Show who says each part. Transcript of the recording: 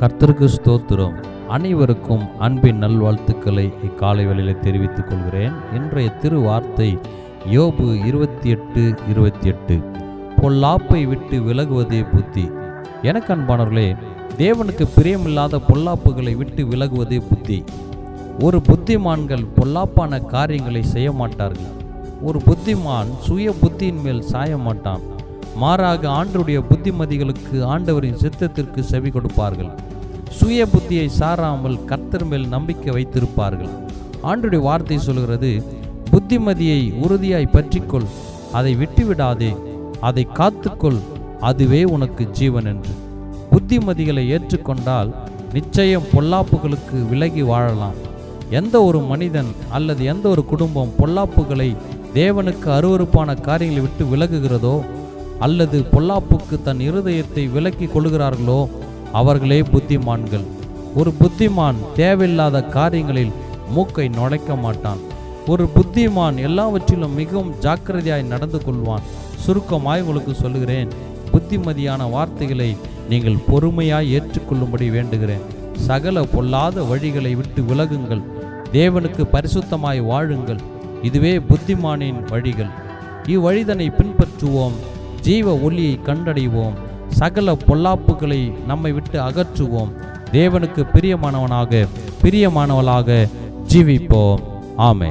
Speaker 1: கர்த்தருக்கு ஸ்தோத்திரம். அனைவருக்கும் அன்பின் நல்வாழ்த்துக்களை இக்காலை வேளையில் தெரிவித்துக் கொள்கிறேன். இன்றைய திரு வார்த்தை யோபு இருபத்தி எட்டு இருபத்தி எட்டு பொல்லாப்பை விட்டு விலகுவதே புத்தி. எனக்கு அன்பானவர்களே தேவனுக்கு பிரியமில்லாத பொல்லாப்புகளை விட்டு விலகுவதே புத்தி. ஒரு புத்திமான்கள் பொல்லாப்பான காரியங்களை செய்ய மாட்டார்கள். ஒரு புத்திமான் சுய புத்தியின் மேல் சாய மாட்டான். மாறாக ஆண்டருடைய புத்திமதிகளுக்கு ஆண்டவரின் சித்தத்திற்கு செவி கொடுப்பார்கள். சுய புத்தியை சாராமல் கர்த்தர் மேல் நம்பிக்கை வைத்திருப்பார்கள். ஆண்டுடைய வார்த்தை சொல்கிறது புத்திமதியை உறுதியாய் பற்றிக்கொள் அதை விட்டுவிடாதே அதை காத்துக்கொள் அதுவே உனக்கு ஜீவன் என்று. புத்திமதிகளை ஏற்றுக்கொண்டால் நிச்சயம் பொல்லாப்புகளுக்கு விலகி வாழலாம். எந்த ஒரு மனிதன் அல்லது எந்த ஒரு குடும்பம் பொல்லாப்புகளை தேவனுக்கு அருவருப்பான காரியங்களை விட்டு விலகுகிறதோ அல்லது பொல்லாப்புக்கு தன் இருதயத்தை விலக்கி கொள்கிறார்களோ அவர்களே புத்திமான்கள். ஒரு புத்திமான் தேவையில்லாத காரியங்களில் மூக்கை நுழைக்க மாட்டான். ஒரு புத்திமான் எல்லாவற்றிலும் மிகவும் ஜாக்கிரதையாய் நடந்து கொள்வான். சுருக்கமாய் உங்களுக்கு சொல்லுகிறேன் புத்திமதியான வார்த்தைகளை நீங்கள் பொறுமையாய் ஏற்றுக்கொள்ளும்படி வேண்டுகிறேன். சகல பொல்லாத வழிகளை விட்டு விலகுங்கள். தேவனுக்கு பரிசுத்தமாய் வாழுங்கள். இதுவே புத்திமானின் வழிகள். இவ்வழிதனை பின்பற்றுவோம். ஜீவ ஒளியை கண்டடைவோம். சகல பொல்லாப்புகளை நம்மை விட்டு அகற்றுவோம். தேவனுக்கு பிரியமானவனாக பிரியமானவளாக ஜீவிப்போம். ஆமே